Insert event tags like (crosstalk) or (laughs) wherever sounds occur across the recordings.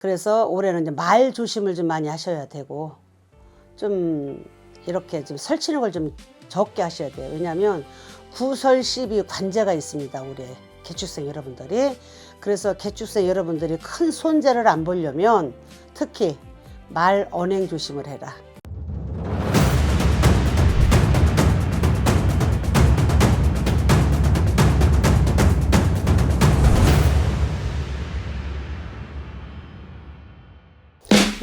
그래서 올해는 이제 말 조심을 좀 많이 하셔야 되고 좀 이렇게 좀 설치는 걸 좀 적게 하셔야 돼요. 왜냐하면 구설십이 관제가 있습니다. 올해 개축생 여러분들이 그래서 개축생 여러분들이 큰 손재를 안 보려면 특히 말 언행 조심을 해라.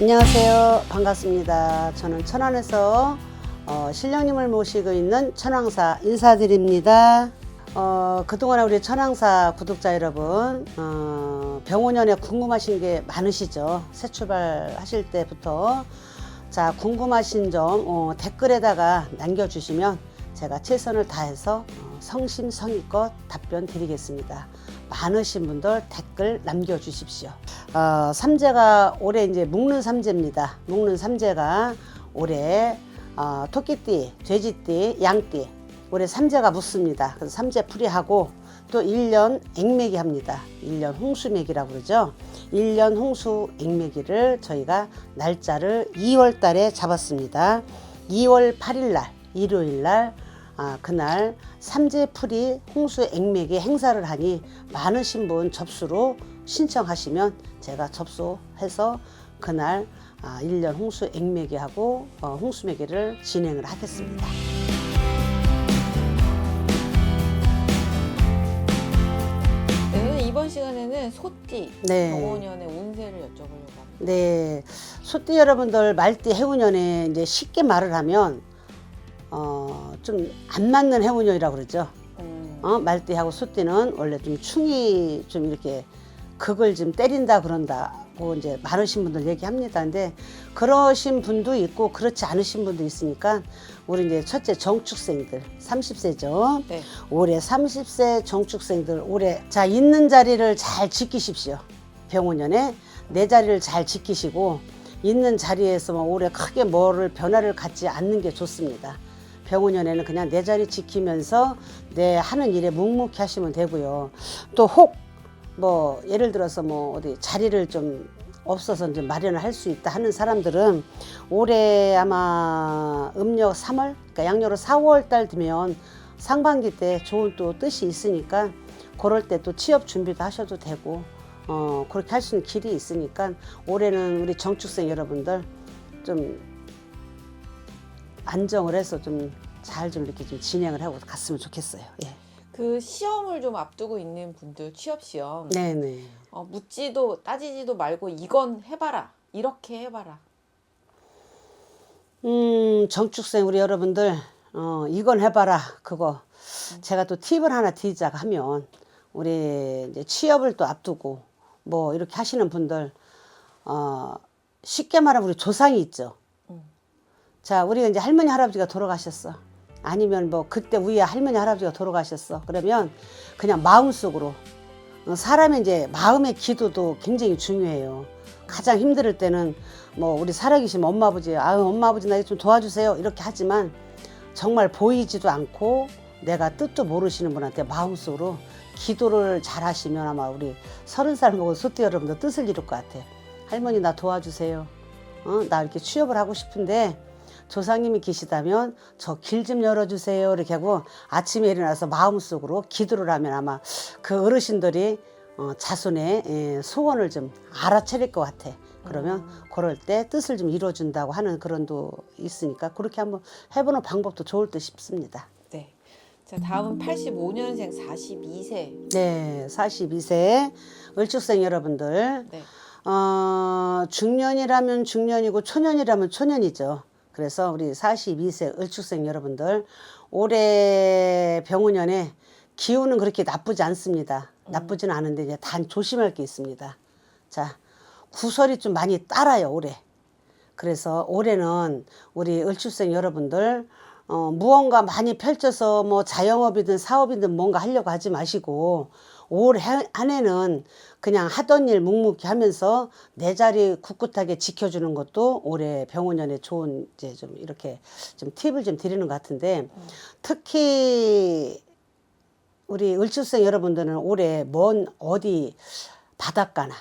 안녕하세요. 반갑습니다. 저는 천안에서 어, 신령님을 모시고 있는 천왕사 인사드립니다. 어, 그동안 우리 천왕사 구독자 여러분, 어, 병원연에 궁금하신 게 많으시죠? 새 출발하실 때부터. 자, 궁금하신 점 어, 댓글에다가 남겨주시면 제가 최선을 다해서 어, 성심성의껏 답변 드리겠습니다. 많으신 분들 댓글 남겨주십시오. 어, 삼재가 올해 이제 묵는 삼재입니다. 묵는 삼재가 올해 어, 토끼띠, 돼지띠, 양띠 올해 삼재가 묻습니다. 그래서 삼재 풀이하고 또 1년 액매기 합니다. 1년 홍수매기라고 그러죠. 1년 홍수 액매기를 저희가 날짜를 2월 달에 잡았습니다. 2월 8일 날, 일요일 날 아, 그날 삼재풀이 홍수 액매기 행사를 하니 많으신 분 접수로 신청하시면 제가 접수해서 그날 아, 1년 홍수 액매기하고 어, 홍수 매기를 진행을 하겠습니다. 네, 이번 시간에는 소띠 네. 병원연의 운세를 여쭤보려고 합니다. 네, 소띠 여러분들 말띠 해운년에 이제 쉽게 말을 하면 어, 좀 안 맞는 해운년이라고 그러죠. 음, 어, 말띠하고 소띠는 원래 좀 충이 좀 이렇게 극을 좀 때린다 그런다고 이제 많으신 분들 얘기합니다. 근데 그러신 분도 있고 그렇지 않으신 분도 있으니까 우리 이제 첫째 정축생들 30세죠. 네. 올해 30세 정축생들 올해 자 있는 자리를 잘 지키십시오. 병원연에 내 자리를 잘 지키시고 있는 자리에서만 올해 크게 뭐를 변화를 갖지 않는 게 좋습니다. 병원연에는 그냥 내 자리 지키면서 내 하는 일에 묵묵히 하시면 되고요. 또 혹 뭐 예를 들어서 뭐 어디 자리를 좀 없어서 좀 마련을 할 수 있다 하는 사람들은 올해 아마 음력 3월, 그러니까 양력으로 4월 달 되면 상반기 때 좋은 또 뜻이 있으니까 그럴 때 또 취업 준비도 하셔도 되고 어 그렇게 할 수 있는 길이 있으니까 올해는 우리 정축생 여러분들 좀 안정을 해서 좀 잘좀 이렇게 좀 진행을 하고 갔으면 좋겠어요. 예. 그 시험을 좀 앞두고 있는 분들 취업 시험 네네. 어, 묻지도 따지지도 말고 이건 해봐라 이렇게 해봐라. 음, 정축생 우리 여러분들, 어, 이건 해봐라. 그거. 제가 또 팁을 하나 드리자고 하면, 우리 이제 취업을 또 앞두고, 뭐, 이렇게 하시는 분들, 어, 쉽게 말하면 우리 조상이 있죠. 음. 자, 우리가 이제 할머니, 할아버지가 돌아가셨어. 아니면 뭐, 그때 위에 할머니, 할아버지가 돌아가셨어. 그러면 그냥 마음속으로, 어, 사람의 이제 마음의 기도도 굉장히 중요해요. 가장 힘들 때는 뭐 우리 살아계신 엄마 아버지, 아유 엄마 아버지 나 좀 도와주세요 이렇게 하지만 정말 보이지도 않고 내가 뜻도 모르시는 분한테 마음속으로 기도를 잘 하시면 아마 우리 서른 살 먹은 소띠 여러분도 뜻을 이룰 것 같아. 할머니 나 도와주세요. 어, 나 이렇게 취업을 하고 싶은데 조상님이 계시다면 저 길 좀 열어주세요 이렇게 하고 아침에 일어나서 마음속으로 기도를 하면 아마 그 어르신들이 어, 자손의 예, 소원을 좀 알아차릴 것 같아. 그러면 그럴 때 뜻을 좀 이루어준다고 하는 그런 도 있으니까 그렇게 한번 해보는 방법도 좋을 듯 싶습니다. 네. 자 다음은 85년생 42세. 네, 42세 을축생 여러분들 네. 어, 중년이라면 중년이고 초년이라면 초년이죠. 그래서 우리 42세 을축생 여러분들 올해 병원년에 기운은 그렇게 나쁘지 않습니다. 나쁘진 않은데 이제 단 조심할 게 있습니다. 자, 구설이 좀 많이 따라요, 올해. 그래서 올해는 우리 을축생 여러분들 어, 무언가 많이 펼쳐서 뭐 자영업이든 사업이든 뭔가 하려고 하지 마시고 올 한 해는 그냥 하던 일 묵묵히 하면서 내 자리 굳굳하게 지켜주는 것도 올해 병원연에 좋은 이제 좀 이렇게 좀 팁을 좀 드리는 것 같은데 특히 우리 을축생 여러분들은 올해 먼 어디 바닷가나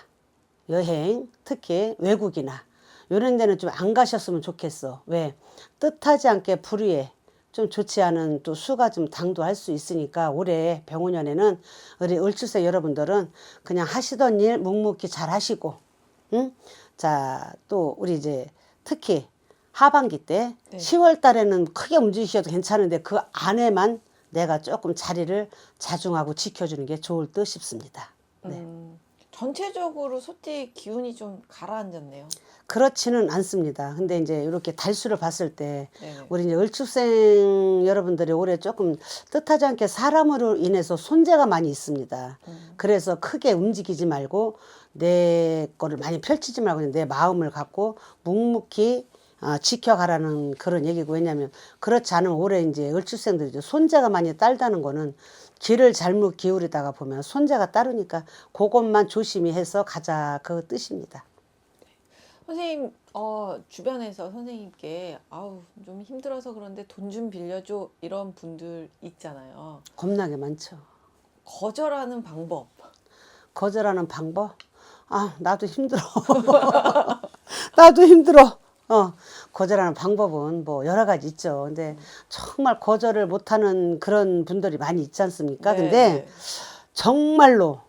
여행, 특히 외국이나 이런 데는 좀 안 가셨으면 좋겠어. 왜? 뜻하지 않게 불의에 좀 좋지 않은 또 수가 좀 당도할 수 있으니까 올해 병원년에는 우리 을주세 여러분들은 그냥 하시던 일 묵묵히 잘 하시고, 응? 자, 또 우리 이제 특히 하반기 때 네. 10월 달에는 크게 움직이셔도 괜찮은데 그 안에만 내가 조금 자리를 자중하고 지켜주는 게 좋을 듯 싶습니다. 네. 음, 전체적으로 소띠 기운이 좀 가라앉았네요. 그렇지는 않습니다. 근데 이제 이렇게 달수를 봤을 때 네. 우리 이제 을축생 여러분들이 올해 조금 뜻하지 않게 사람으로 인해서 손재가 많이 있습니다. 음. 그래서 크게 움직이지 말고 내 거를 많이 펼치지 말고 그냥 내 마음을 갖고 묵묵히 어, 지켜가라는 그런 얘기고 왜냐하면 그렇지 않으면 올해 이제 을축생들이 손재가 많이 딸다는 거는 길을 잘못 기울이다가 보면 손재가 따르니까 그것만 조심히 해서 가자 그 뜻입니다. 선생님 어, 주변에서 선생님께 아우 좀 힘들어서 그런데 돈 좀 빌려줘 이런 분들 있잖아요. 겁나게 많죠. 거절하는 방법. 거절하는 방법? 아, 나도 힘들어. (laughs) 나도 힘들어. 어, 거절하는 방법은 뭐 여러 가지 있죠. 근데 정말 거절을 못하는 그런 분들이 많이 있지 않습니까? 네, 근데 네. 정말로,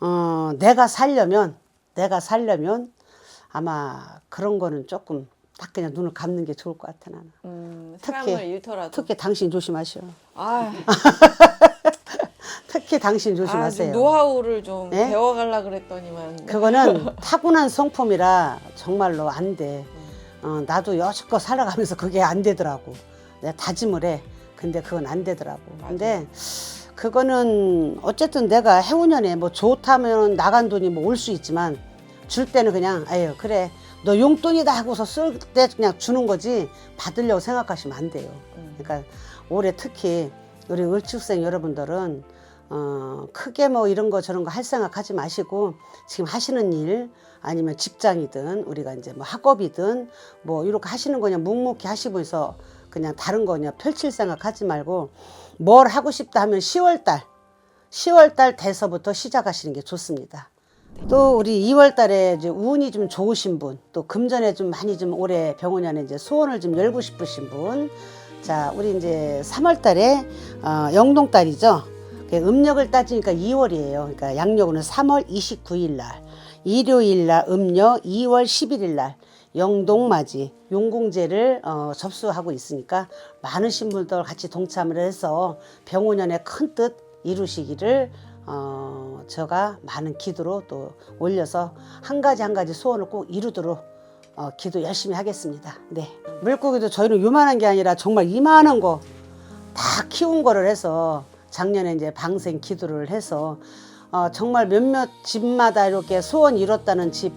어, 내가 살려면, 내가 살려면 아마 그런 거는 조금 딱 그냥 눈을 감는 게 좋을 것 같아, 나는. 음, 특히- 사람을 잃더라도. 특히 당신 조심하시오. 아, (laughs) 특히 당신 아, 좀 조심하세요. 노하우를 좀 네? 배워가려 그랬더니만. 그거는 (laughs) 타고난 성품이라 정말로 안 돼. 어, 나도 여지껏 살아가면서 그게 안 되더라고. 내가 다짐을 해. 근데 그건 안 되더라고. 근데 그거는 어쨌든 내가 해운년에 뭐 좋다면 나간 돈이 뭐 올 수 있지만 줄 때는 그냥 아유 그래 너 용돈이다 하고서 쓸 때 그냥 주는 거지 받으려고 생각하시면 안 돼요. 음. 그러니까 올해 특히 우리 을축생 여러분들은 어, 크게 뭐 이런 거 저런 거 할 생각 하지 마시고 지금 하시는 일 아니면 직장이든 우리가 이제 뭐 학업이든 뭐 이렇게 하시는 거냐 묵묵히 하시면서 그냥 다른 거냐 펼칠 생각 하지 말고 뭘 하고 싶다 하면 10월 달 10월 달 돼서부터 시작하시는 게 좋습니다. 또 우리 2월 달에 이제 운이 좀 좋으신 분, 또 금전에 좀 많이 좀 올해 병원년에 이제 소원을 좀 열고 싶으신 분. 자, 우리 이제 3월 달에 어, 영동 달이죠. 그 음력을 따지니까 2월이에요. 그러니까 양력으로는 3월 29일 날, 일요일 날 음력 2월 11일 날 영동맞이 용궁제를 어, 접수하고 있으니까 많으신 분들 같이 동참을 해서 병원년의 큰 뜻 이루시기를 어, 제가 많은 기도로 또 올려서 한 가지 한 가지 소원을 꼭 이루도록 어, 기도 열심히 하겠습니다. 네. 물고기도 저희는 요만한 게 아니라 정말 이만한 거 다 키운 거를 해서 작년에 이제 방생 기도를 해서 어, 정말 몇몇 집마다 이렇게 소원 이뤘다는 집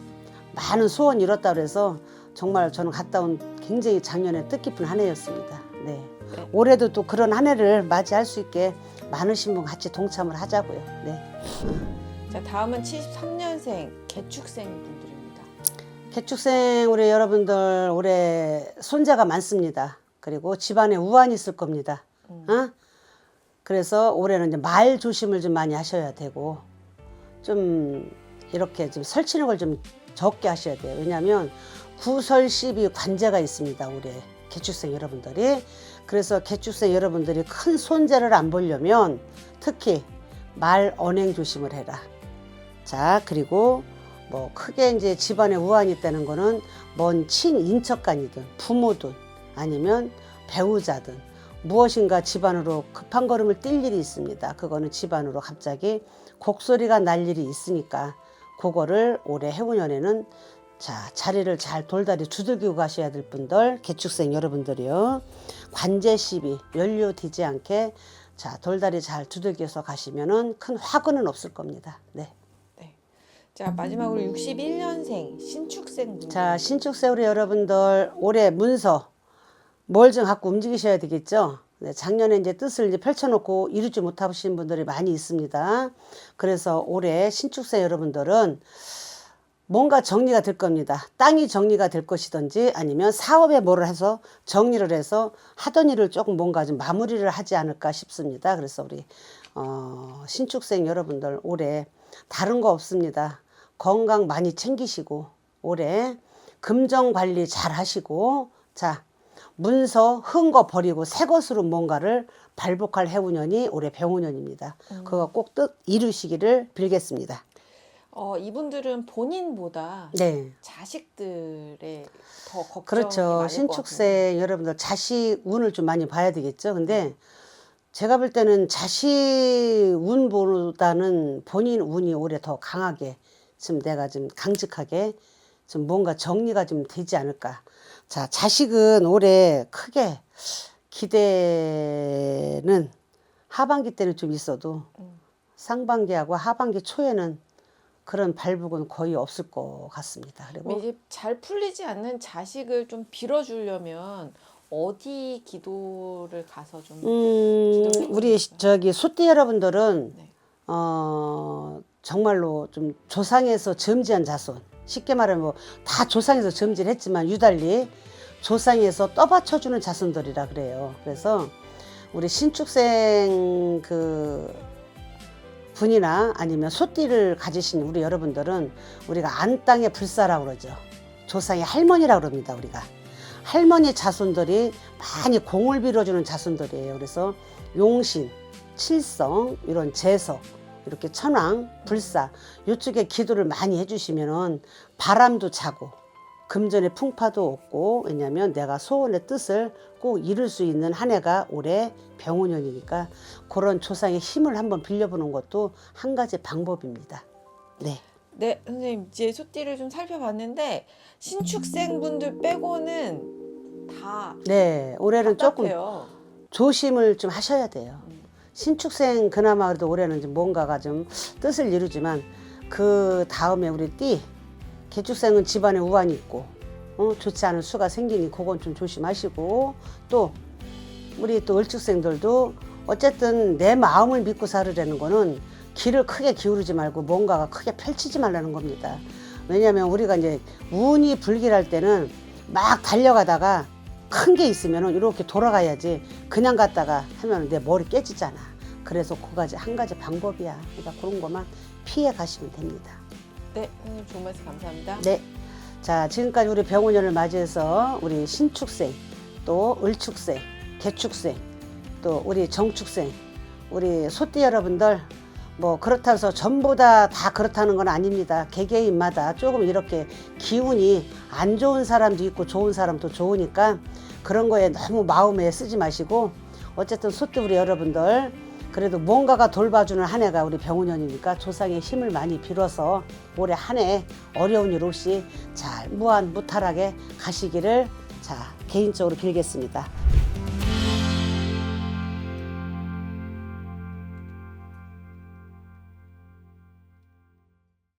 많은 소원 이뤘다 그래서 정말 저는 갔다 온 굉장히 작년에 뜻깊은 한 해였습니다. 네. 네. 올해도 또 그런 한 해를 맞이할 수 있게 많으신 분 같이 동참을 하자고요. 네. 자, 다음은 73년생 개축생 분들입니다. 개축생 우리 여러분들 올해 손자가 많습니다. 그리고 집안에 우환이 있을 겁니다. 어? 그래서 올해는 이제 말 조심을 좀 많이 하셔야 되고 좀 이렇게 좀 설치는 걸좀 적게 하셔야 돼요. 왜냐하면 구설십이 관제가 있습니다. 올해 개축생 여러분들이 그래서 개축생 여러분들이 큰 손재를 안 보려면 특히 말 언행 조심을 해라. 자 그리고 뭐 크게 이제 집안에 우환이 있다는 거는 먼 친인척간이든 부모든 아니면 배우자든 무엇인가 집안으로 급한 걸음을 뛸 일이 있습니다. 그거는 집안으로 갑자기 곡소리가 날 일이 있으니까 그거를 올해 해운년에는 자 자리를 잘 돌다리 두들기고 가셔야 될 분들 개축생 여러분들이요 관제 시비 연료 되지 않게 자 돌다리 잘 두들겨서 가시면은 큰 화근은 없을 겁니다. 네. 네. 자, 마지막으로 61년생 신축생 분들. 자, 신축생 우리 여러분들 올해 문서 뭘 좀 갖고 움직이셔야 되겠죠? 네, 작년에 이제 뜻을 이제 펼쳐놓고 이루지 못하신 분들이 많이 있습니다. 그래서 올해 신축생 여러분들은 뭔가 정리가 될 겁니다. 땅이 정리가 될 것이든지 아니면 사업에 뭐를 해서 정리를 해서 하던 일을 조금 뭔가 좀 마무리를 하지 않을까 싶습니다. 그래서 우리 어, 신축생 여러분들 올해 다른 거 없습니다. 건강 많이 챙기시고 올해 금전 관리 잘 하시고 자 문서 흥거 버리고 새 것으로 뭔가를 발복할 해운년이 올해 병운년입니다. 그거 꼭 뜻 이루시기를 빌겠습니다. 어, 이분들은 본인보다 네. 자식들의 더 걱정이 그렇죠. 많을 것 신축생 여러분들 자식 운을 좀 많이 봐야 되겠죠. 근데 제가 볼 때는 자식 운보다는 본인 운이 올해 더 강하게 좀 내가 좀 강직하게 좀 뭔가 정리가 좀 되지 않을까. 자, 자식은 올해 크게 기대는 하반기 때는 좀 있어도 음. 상반기하고 하반기 초에는 그런 발복은 거의 없을 것 같습니다. 그리고 이제 잘 풀리지 않는 자식을 좀 빌어주려면 어디 기도를 가서 좀 음, 우리 시- 저기 소띠 여러분들은 네. 어 정말로 좀 조상에서 점지한 자손 쉽게 말하면 뭐 다 조상에서 점지를 했지만 유달리 조상에서 떠받쳐주는 자손들이라 그래요. 그래서 우리 신축생 그 분이나 아니면 소띠를 가지신 우리 여러분들은 우리가 안 땅의 불사라고 그러죠. 조상의 할머니라고 그럽니다. 우리가 할머니 자손들이 많이 공을 빌어주는 자손들이에요. 그래서 용신, 칠성 이런 재석 이렇게 천왕, 불사 이쪽에 기도를 많이 해주시면은 바람도 차고 금전의 풍파도 없고 왜냐하면 내가 소원의 뜻을 꼭 이룰 수 있는 한 해가 올해 병원년이니까 그런 조상의 힘을 한번 빌려보는 것도 한 가지 방법입니다. 네. 네, 선생님 이제 소띠를 좀 살펴봤는데 신축생분들 빼고는 다 네. 올해는 조금 똑같아요. 조심을 좀 하셔야 돼요. 신축생 그나마 그래도 올해는 좀 뭔가가 좀 뜻을 이루지만 그 다음에 우리 띠 개축생은 집안에 우환이 있고 어, 좋지 않은 수가 생기니 그건 좀 조심하시고 또 우리 또 을축생들도 어쨌든 내 마음을 믿고 살으려는 거는 길을 크게 기울이지 말고 뭔가가 크게 펼치지 말라는 겁니다. 왜냐하면 우리가 이제 운이 불길할 때는 막 달려가다가 큰 게 있으면 이렇게 돌아가야지 그냥 갔다가 하면 내 머리 깨지잖아. 그래서 그 가지 한 가지 방법이야. 그러니까 그런 것만 피해 가시면 됩니다. 네, 선생님 좋은 말씀 감사합니다. 네. 자, 지금까지 우리 병원년을 맞이해서 우리 신축생, 또 을축생, 개축생, 또 우리 정축생, 우리 소띠 여러분들 뭐 그렇다고 해서 전부 다 다 그렇다는 건 아닙니다. 개개인마다 조금 이렇게 기운이 안 좋은 사람도 있고 좋은 사람도 좋으니까 그런 거에 너무 마음에 쓰지 마시고 어쨌든 소띠 우리 여러분들 그래도 뭔가가 돌봐주는 한 해가 우리 병원년이니까 조상의 힘을 많이 빌어서 올해 한 해 어려운 일 없이 잘 무한 무탈하게 가시기를 자 개인적으로 빌겠습니다.